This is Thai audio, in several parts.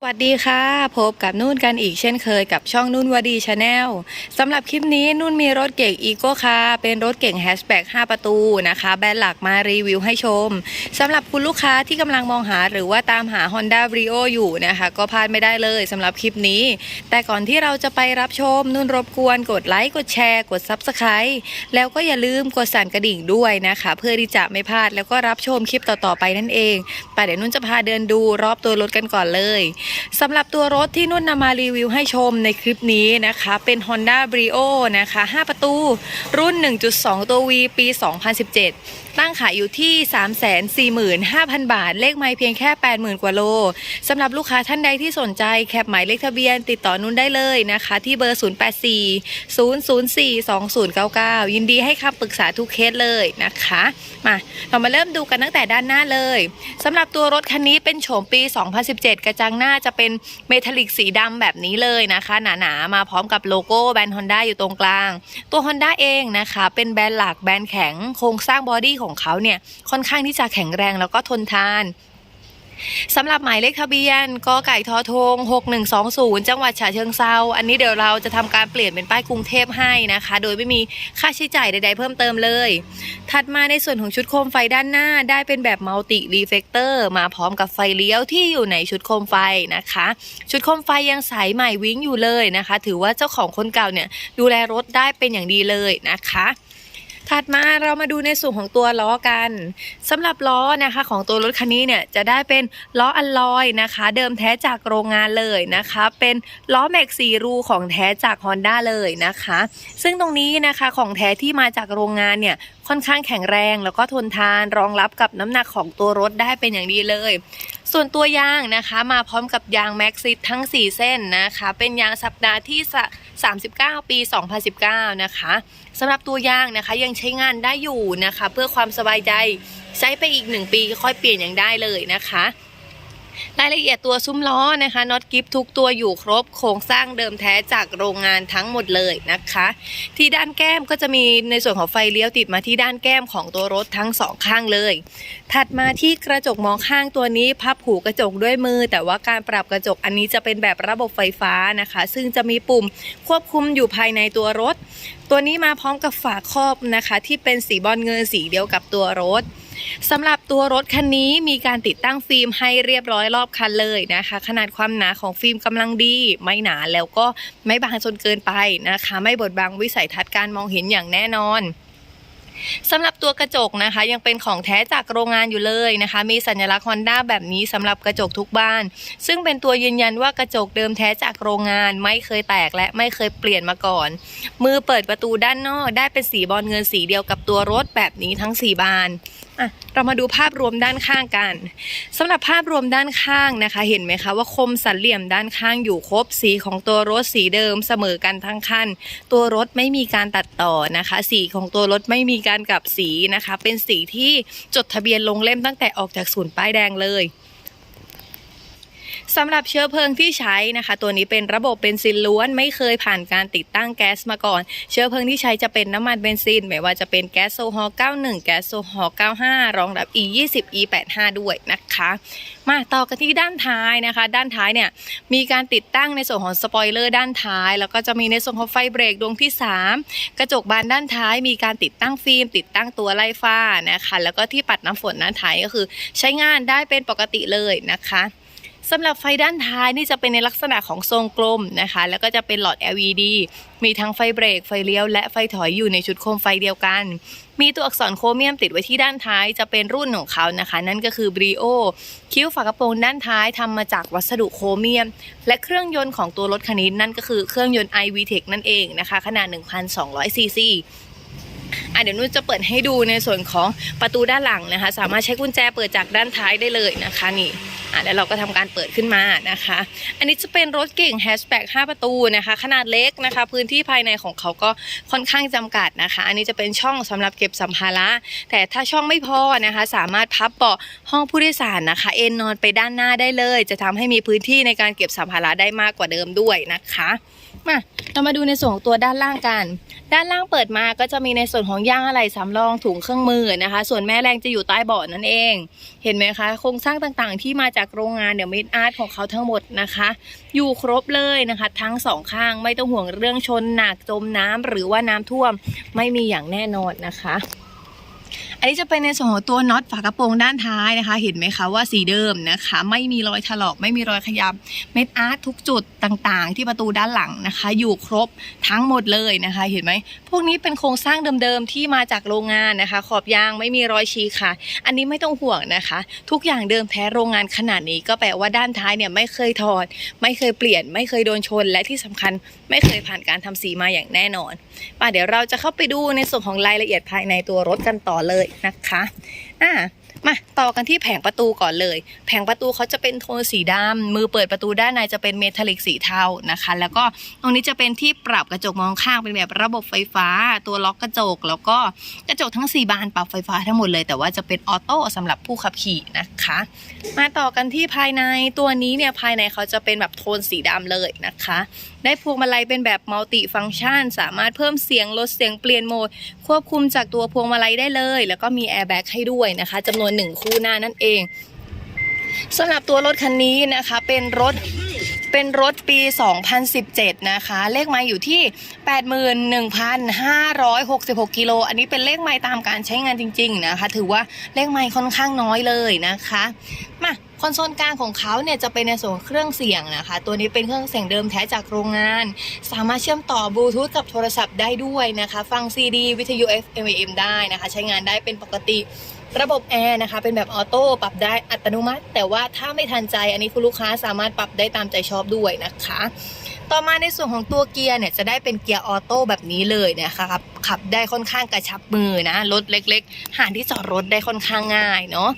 สวัสดีค่ะ พบกับนุ่นกันอีกเช่นเคยกับช่องนุ่นวดีชาแนลสำหรับคลิปนี้นุ่นมีรถเก่งอีโก้คาเป็นรถเก่งแฮชแบ็ก5ประตูนะคะ แบรนด์หลักมารีวิวให้ชมสำหรับคุณลูกค้าที่กำลังมองหาหรือว่าตามหา Honda Brio อยู่นะคะ ก็พลาดไม่ได้เลยสำหรับคลิปนี้ แต่ก่อนที่เราจะไปรับชม นุ่นรบกวนกดไลค์กดแชร์กด Subscribe แล้วก็อย่าลืมกดสั่นกระดิ่งด้วยนะคะ เพื่อที่จะไม่พลาดแล้วก็รับชมคลิปต่อๆไปนั่นเองไปเดี๋ยวนุ่นจะพาเดินดูรอบตัวรถกันก่อนเลยสำหรับตัวรถที่นุ่นนำมารีวิวให้ชมในคลิปนี้นะคะ เป็น Honda Brio นะคะ 5 ประตู รุ่น 1.2 ตัว V ปี 2017 ตั้งขายอยู่ที่ 345,000 บาท เลขไม่เพียงแค่ 80,000 กว่าโลสำหรับลูกค้าท่านใดที่สนใจแคปหมายเลขทะเบียนติดต่อนุ่นได้เลยนะคะ ที่เบอร์ 084 004 2099 ยินดีให้คำปรึกษาทุกเคสเลยนะคะมาเรามาเริ่มดูกันตั้งแต่ด้านหน้าเลยสำหรับตัวรถคันนี้เป็นโฉมปี 2017 กระจังหน้าจะเป็นเมทัลลิกสีดำแบบนี้เลยนะคะ หนาๆมาพร้อมกับโลโก้แบรนด์ Honda อยู่ตรงกลาง ตัว Honda เองนะคะ เป็นแบรนด์หลักแบรนด์แข็งโครงสร้างบอดี้ของเขาเนี่ยค่อนข้างที่จะแข็งแรงแล้วก็ทนทาน สำหรับหมายเลขทะเบียนกไก่ทอทง 6120 จังหวัดฉะเชิงเซาอันนี้เดี๋ยวเราจะทำการเปลี่ยนเป็นป้ายกรุงเทพให้นะคะ โดยไม่มีค่าใช้จ่ายใด ๆ เพิ่มเติมเลย ถัดมาในส่วนของชุดโคมไฟด้านหน้า ได้เป็นแบบมัลติรีเฟกเตอร์มาพร้อมกับไฟเลี้ยวที่อยู่ในชุดโคมไฟนะคะ ชุดโคมไฟยังใสใหม่วิ่งอยู่เลยนะคะ ถือว่าเจ้าของคนเก่าเนี่ยดูแลรถได้เป็นอย่างดีเลยนะคะ ถัดมาเรามาดูในส่วนของตัวล้อกันสำหรับล้อนะคะของตัวรถคันนี้เนี่ยจะได้เป็นล้ออัลลอยนะคะ เดิมแท้จากโรงงานเลยนะคะ เป็นล้อแม็กซีรูของแท้จาก Honda เลยนะคะ ซึ่งตรงนี้นะคะของแท้ที่มาจากโรงงานเนี่ยค่อนข้างแข็งแรงแล้วก็ทนทานรองรับกับน้ำหนักของตัวรถได้เป็นอย่างดีเลย ส่วนตัวยางนะคะ มาพร้อมกับยางแม็กซิตทั้ง 4 เส้นนะคะ เป็นยางสัปดาห์ที่สะ 39 ปี 2019 นะคะสำหรับตัวยางนะคะยังใช้งานได้อยู่นะคะ เพื่อความสบายใจใช้ไปอีก 1 ปีค่อยเปลี่ยนอย่างได้เลยนะคะ รายละเอียดตัวซุ้มล้อนะคะน็อตกิฟทุกตัวอยู่ครบโครงสร้างเดิมแท้จากโรงงานทั้งหมดเลยนะคะ ที่ด้านแก้มก็จะมีในส่วนของไฟเลี้ยวติดมาที่ด้านแก้มของตัวรถทั้งสองข้างเลย ถัดมาที่กระจกมองข้างตัวนี้พับหูกระจกด้วยมือ แต่ว่าการปรับกระจกอันนี้จะเป็นแบบระบบไฟฟ้านะคะ ซึ่งจะมีปุ่มควบคุมอยู่ภายในตัวรถ ตัวนี้มาพร้อมกับฝาครอบนะคะ ที่เป็นสีบอลเงินสีเดียวกับตัวรถสำหรับ ตัวรถคันนี้มีการติดตั้งฟิล์มให้เรียบร้อยรอบคันเลยนะคะ ขนาดความหนาของฟิล์มกำลังดี ไม่หนาแล้วก็ไม่บางจนเกินไปนะคะ ไม่บดบังวิสัยทัศน์การมองเห็นอย่างแน่นอนสำหรับตัวกระจกนะคะ ยังเป็นของแท้จากโรงงานอยู่เลยนะคะ มีสัญลักษณ์ Honda แบบนี้สำหรับกระจกทุกบ้าน ซึ่งเป็นตัวยืนยันว่ากระจกเดิมแท้จากโรงงาน ไม่เคยแตกและไม่เคยเปลี่ยนมาก่อน มือเปิดประตูด้านนอกได้เป็นสีบอลเงินสีเดียวกับตัวรถแบบนี้ทั้ง 4 บาน อะเรามาดูภาพรวมด้านข้างกันสำหรับภาพรวมด้านข้างนะคะ เห็นไหมคะว่าคมสันเหลี่ยมด้านข้างอยู่ครบสีของตัวรถสีเดิมเสมอกันทั้งคันตัวรถไม่มีการตัดต่อนะคะ สีของตัวรถไม่มีการกลับสีนะคะ เป็นสีที่จดทะเบียนลงเล่มตั้งแต่ออกจากศูนย์ป้ายแดงเลย สำหรับเชื้อเพลิงที่ใช้นะคะ ตัวนี้เป็นระบบเบนซินล้วนไม่เคยผ่านการติดตั้งแก๊สมาก่อน เชื้อเพลิงที่ใช้จะเป็นน้ำมันเบนซินไม่ว่าจะเป็นแก๊สโซฮอล์91 แก๊สโซฮอล์95 รองรับ E20 E85 ด้วยนะคะ มาต่อกันที่ด้านท้ายนะคะ ด้านท้ายเนี่ยมีการติดตั้งในส่วนของสปอยเลอร์ด้านท้าย แล้วก็จะมีในส่วนของไฟเบรกดวงที่ 3 กระจกบานด้านท้าย มีการติดตั้งฟิล์ม ติดตั้งตัวไล่ฟ้านะคะ แล้วก็ที่ปัดน้ำฝนด้านท้ายก็คือ ใช้งานได้เป็นปกติเลยนะคะ สำหรับไฟด้านท้ายนี่จะเป็นในลักษณะของทรงกลมนะคะ แล้วก็จะเป็นหลอด LED มีทั้งไฟเบรก ไฟเลี้ยว และไฟถอยอยู่ในชุดโคมไฟเดียวกัน มีตัวอักษรโครเมียมติดไว้ที่ด้านท้ายจะเป็นรุ่นของเขานะคะ นั่นก็คือ Brio คิ้วฝากระโปรงด้านท้ายทำมาจากวัสดุโครเมียม และเครื่องยนต์ของตัวรถคันนี้นั่นก็คือเครื่องยนต์ iVTEC นั่นเองนะคะ ขนาด 1,200ซีซี อะเดี๋ยวนุ่นจะเปิดให้ดูในส่วนของประตูด้านหลังนะคะ สามารถใช้กุญแจเปิดจากด้านท้ายได้เลยนะคะนี่อะแล้วเราก็ทำการเปิดขึ้นมานะคะ อันนี้จะเป็นรถเก่งแฮชแบ็ก5ประตูนะคะ ขนาดเล็กนะคะ พื้นที่ภายในของเขาก็ค่อนข้างจำกัดนะคะ อันนี้จะเป็นช่องสำหรับเก็บสัมภาระแต่ถ้าช่องไม่พอนะคะ สามารถพับเบาะห้องผู้โดยสารนะคะ เอนนอนไปด้านหน้าได้เลย จะทำให้มีพื้นที่ในการเก็บสัมภาระได้มากกว่าเดิมด้วยนะคะ มาเรามาดูในส่วนของตัวด้านล่างกัน ด้านล่างเปิดมาก็จะมีในส่วนของย่างอะไหล่สำรองถุงเครื่องมือนะคะ ส่วนแม่แรงจะอยู่ใต้เบาะนั่นเอง เห็นไหมคะ โครงสร้างต่างๆ ที่มาจากโรงงานเดี๋ยวมิดอาร์ตของเขาทั้งหมดนะคะ อยู่ครบเลยนะคะ ทั้งสองข้างไม่ต้องห่วงเรื่องชนหนักจมน้ำหรือว่าน้ำท่วมไม่มีอย่างแน่นอนนะคะ อันนี้จะเป็นในส่วนของตัวน็อตฝากระโปรงด้านท้ายนะคะ เห็นไหมคะว่าสีเดิมนะคะ ไม่มีรอยถลอกไม่มีรอยขยับเม็ดอาร์ตทุกจุดต่างๆ ที่ประตูด้านหลังนะคะ อยู่ครบทั้งหมดเลยนะคะ เห็นไหมพวกนี้เป็นโครงสร้างเดิมๆที่มาจากโรงงานนะคะ ขอบยางไม่มีรอยฉีกค่ะ อันนี้ไม่ต้องห่วงนะคะ ทุกอย่างเดิมแท้โรงงานขนาดนี้ก็แปลว่าด้านท้ายเนี่ยไม่เคยถอด ไม่เคยเปลี่ยน ไม่เคยโดนชน และที่สำคัญไม่เคยผ่านการทำสีมาอย่างแน่นอนป่ะเดี๋ยวเราจะเข้าไปดูในส่วนของรายละเอียดภายในตัวรถกันต่อเลยนะคะอ่ามาต่อกันที่แผงประตูก่อนเลย แผงประตูเขาจะเป็นโทนสีดำมือเปิดประตูด้านในจะเป็นเมทัลลิกสีเทานะคะ แล้วก็ตรงนี้จะเป็นที่ปรับกระจกมองข้างเป็นแบบระบบไฟฟ้า ตัวล็อกกระจก แล้วก็กระจกทั้ง 4 บานปรับไฟฟ้าทั้งหมดเลย แต่ว่าจะเป็นออโต้สำหรับผู้ขับขี่นะคะ มาต่อกันที่ภายในตัวนี้เนี่ยภายในเขาจะเป็นแบบโทนสีดำเลยนะคะได้พวงมาลัยเป็นแบบมัลติฟัง c t ชัน สามารถเพิ่มเสียงลดเสียงเปลี่ยนโหมด ควบคุมจากตัวพวงมาลัยได้เลย แล้วก็มีแอร์แบ็กให้ด้วยนะคะจำนวนหนึ่งคู่หน้านั่นเองสำหรับตัวรถคันนี้นะคะเป็นรถเป็นรถปี 2017 นะคะ เลขไมล์อยู่ที่ 81,566 กิโล อันนี้เป็นเลขไมล์ตามการใช้งานจริง ๆ นะคะ ถือว่าเลขไมล์ค่อนข้างน้อยเลยนะคะ มา คอนโซลกลางของเขาเนี่ยจะเป็นในส่วนเครื่องเสียงนะคะ ตัวนี้เป็นเครื่องเสียงเดิมแท้จากโรงงาน สามารถเชื่อมต่อบลูทูธกับโทรศัพท์ได้ด้วยนะคะ ฟังซีดีวิทยุ FM AM ได้นะคะ ใช้งานได้เป็นปกติระบบแอร์นะคะเป็นแบบออโต้ปรับได้อัตโนมัติ แต่ว่าถ้าไม่ทันใจอันนี้คุณลูกค้าสามารถปรับได้ตามใจชอบด้วยนะคะ ต่อมาในส่วนของตัวเกียร์เนี่ยจะได้เป็นเกียร์ออโต้แบบนี้เลยนะคะครับขับได้ค่อนข้างกระชับมือนะรถเล็ก ๆ หาที่จอดรถได้ค่อนข้างง่ายเนาะ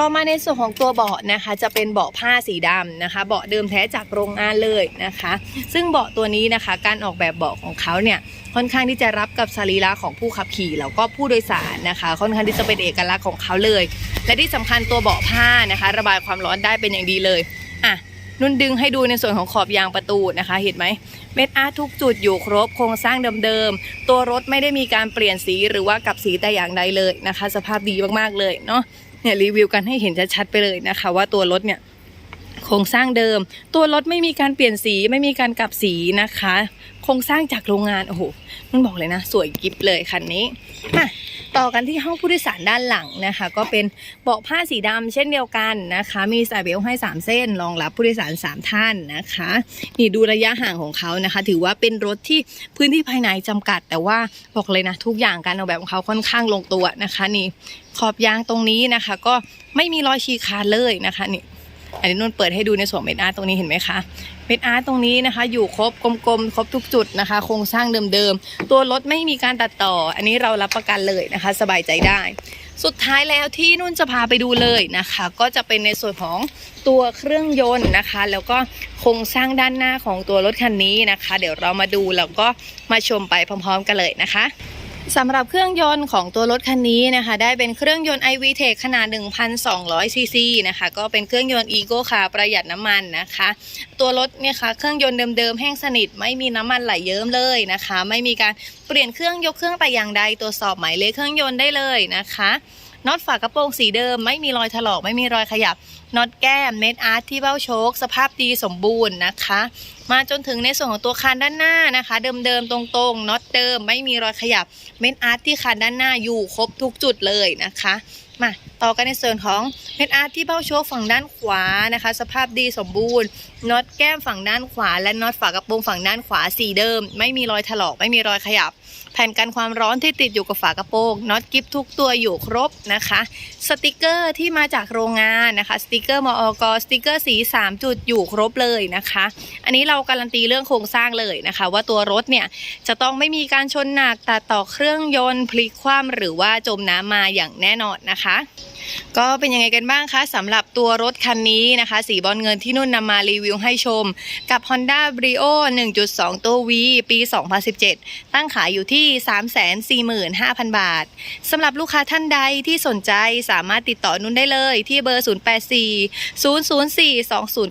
ต่อมาในส่วนของตัวเบาะนะคะ จะเป็นเบาะผ้าสีดำนะคะ เบาะเดิมแท้จากโรงงานเลยนะคะ ซึ่งเบาะตัวนี้นะคะ การออกแบบเบาะของเขาเนี่ยค่อนข้างที่จะรับกับสรีระของผู้ขับขี่แล้วก็ผู้โดยสารนะคะ ค่อนข้างที่จะเป็นเอกลักษณ์ของเขาเลย และที่สำคัญตัวเบาะผ้านะคะ ระบายความร้อนได้เป็นอย่างดีเลยอะนุ่นดึงให้ดูในส่วนของขอบยางประตูนะคะ เห็นไหมเม็ดอาร์ทุกจุดอยู่ครบโครงสร้างเดิมๆตัวรถไม่ได้มีการเปลี่ยนสีหรือว่ากลับสีแต่อย่างใดเลยนะคะ สภาพดีมากๆเลยเนาะ เนี่ยรีวิวกันให้เห็นชัดๆไปเลยนะคะ ว่าตัวรถเนี่ย โครงสร้างเดิม ตัวรถไม่มีการเปลี่ยนสีไม่มีการกลับสีนะคะ โครงสร้างจากโรงงานโอ้โหมันบอกเลยนะ สวยกิฟเลยคันนี้มาต่อกันที่ห้องผู้โดยสารด้านหลังนะคะ ก็เป็นเบาะผ้าสีดำเช่นเดียวกันนะคะ มีสายเบลต์ให้ 3 เส้นรองรับผู้โดยสาร 3 ท่านนะคะ นี่ดูระยะห่างของเขานะคะ ถือว่าเป็นรถที่พื้นที่ภายในจำกัด แต่ว่าบอกเลยนะ ทุกอย่างการออกแบบของเขาค่อนข้างลงตัวนะคะ นี่ขอบยางตรงนี้นะคะ ก็ไม่มีรอยฉีกขาดเลยนะคะนี่ อันนี้นุ่นเปิดให้ดูในส่วนเม็ดอาร์ตตรงนี้เห็นไหมคะเม็ดอาร์ตตรงนี้นะคะ อยู่ครบกลมๆครบทุกจุดนะคะ โครงสร้างเดิมๆ ตัวรถไม่มีการตัดต่อ อันนี้เรารับประกันเลยนะคะ สบายใจได้ สุดท้ายแล้วที่นุ่นจะพาไปดูเลยนะคะ ก็จะเป็นในส่วนของตัวเครื่องยนต์นะคะ แล้วก็โครงสร้างด้านหน้าของตัวรถคันนี้นะคะ เดี๋ยวเรามาดูแล้วก็มาชมไปพร้อม ๆ กันเลยนะคะ สำหรับเครื่องยนต์ของตัวรถคันนี้นะคะ ได้เป็นเครื่องยนต์ iVTEC ขนาด 1,200 ซีซีนะคะ ก็เป็นเครื่องยนต์ Eco ค่ะ ประหยัดน้ำมันนะคะ ตัวรถเนี่ยค่ะ เครื่องยนต์เดิมๆ แห้งสนิท ไม่มีน้ำมันไหลเยิ้มเลยนะคะ ไม่มีการเปลี่ยนเครื่องยกเครื่องแต่อย่างใด ตรวจสอบหมายเลขเครื่องยนต์ได้เลยนะคะน็อตฝากระโปรงสีเดิม ไม่มีรอยถลอกไม่มีรอยขยับน็อตแก้มเม็ดอาร์ตที่เบ้าโชค สภาพดีสมบูรณ์นะคะ มาจนถึงในส่วนของตัวคานด้านหน้านะคะ เดิมๆตรงๆน็อตเดิมไม่มีรอยขยับเม็ดอาร์ตที่คานด้านหน้าอยู่ครบทุกจุดเลยนะคะมาต่อกันในส่วนของเม็ดอาร์ตที่เบ้าโชคฝั่งด้านขวานะคะ สภาพดีสมบูรณ์น็อตแก้มฝั่งด้านขวา และน็อตฝากระโปรงฝั่งด้านขวาสีเดิม ไม่มีรอยถลอกไม่มีรอยขยับ แผ่นกันความร้อนที่ติดอยู่กับฝากระโปรงน็อตกิฟทุกตัวอยู่ครบนะคะ สติกเกอร์ที่มาจากโรงงานนะคะสติกเกอร์มอกสติกเกอร์สี 3 จุดอยู่ครบเลยนะคะ อันนี้เราการันตีเรื่องโครงสร้างเลยนะคะ ว่าตัวรถเนี่ยจะต้องไม่มีการชนหนักตัดต่อเครื่องยนต์พลิกคว่ำหรือว่าจมน้ำมาอย่างแน่นอนนะคะ ก็เป็นยังไงกันบ้างคะสำหรับตัวรถคันนี้นะคะ สีบอลเงินที่นุ่นนำมารีวิวให้ชม กับ Honda Brio 1.2 ตัว V ปี 2017 ตั้งขายอยู่ที่ 345,000 บาทสำหรับลูกค้าท่านใดที่สนใจสามารถติดต่อนุ่นได้เลยที่เบอร์ 084 004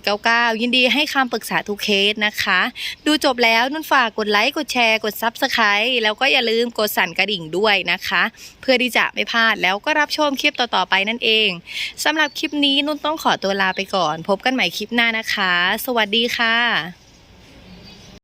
2099 ยินดีให้คำปรึกษาทุกเคสนะคะ ดูจบแล้วนุ่นฝากกดไลค์กดแชร์กด Subscribe แล้วก็อย่าลืมกดสั่นกระดิ่งด้วยนะคะ เพื่อที่จะไม่พลาดแล้วก็รับชมคลิปต่อๆไปนั่นเองสำหรับคลิปนี้นุ่นต้องขอตัวลาไปก่อน พบกันใหม่คลิปหน้านะคะ สวัสดีค่ะ